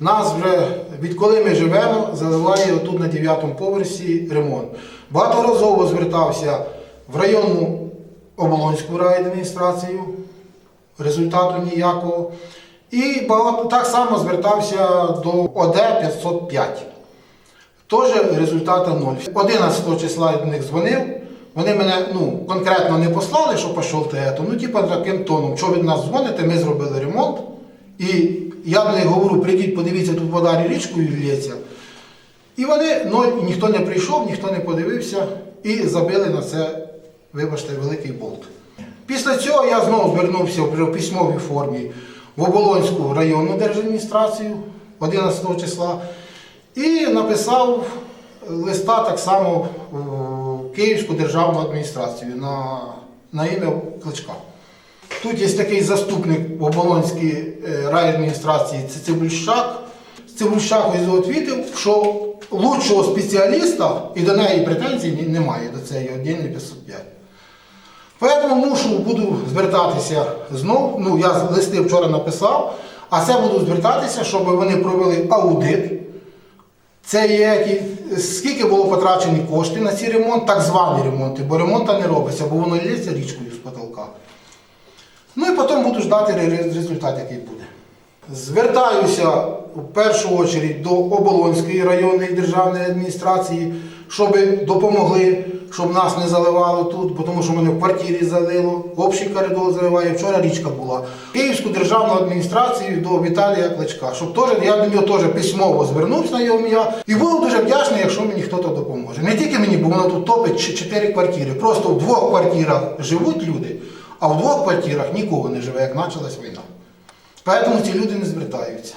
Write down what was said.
Нас вже, відколи ми живемо, заливає тут на 9 поверсі ремонт. Багаторазово звертався в районну Оболонську райадміністрацію, результату ніякого. І багато, так само звертався до ОД 505. Теж результату нуль. 11 числа я до них дзвонив. Вони мене ну, конкретно не послали, що пішов те, ну, типа таким тоном, що від нас дзвоните, ми зробили ремонт. І я до них говорю, прийдіть, подивіться, тут вода річкою лється. І вони, ноль, ніхто не прийшов, ніхто не подивився і забили на це, вибачте, великий болт. Після цього я знову звернувся в письмовій формі в Оболонську районну держадміністрацію 11 числа і написав листа так само в Київську державну адміністрацію на, на ім'я Кличка. Тут є такий заступник в Оболонській е, райадміністрації це Цибульщак. Цибульщак відповів, що лучшого спеціаліста і до неї претензій немає до цієї віддільної 505. Поэтому мушу буду звертатися знов. Ну, я листи вчора написав, а це буду звертатися, щоб вони провели аудит. Це є скільки було потрачені кошти на ці ремонт, так звані ремонти, бо ремонта не робиться, бо воно лється річкою з потолка. Ну і потім буду ждати результат, який буде. Звертаюся в першу чергу до Оболонської районної державної адміністрації, щоб допомогли, щоб нас не заливало тут, бо тому що мене в квартирі залило, общий коридор заливає. Вчора річка була. Київську державну адміністрацію до Віталія Кличка, щоб теж я до нього теж письмово звернувся на його ім'я. І буду дуже вдячний, якщо мені хтось допоможе. Не тільки мені, бо воно тут топить чотири квартири. Просто в двох квартирах живуть люди, а в двох квартирах нікого не живе, як почалась війна. Поэтому ці люди не звертаються.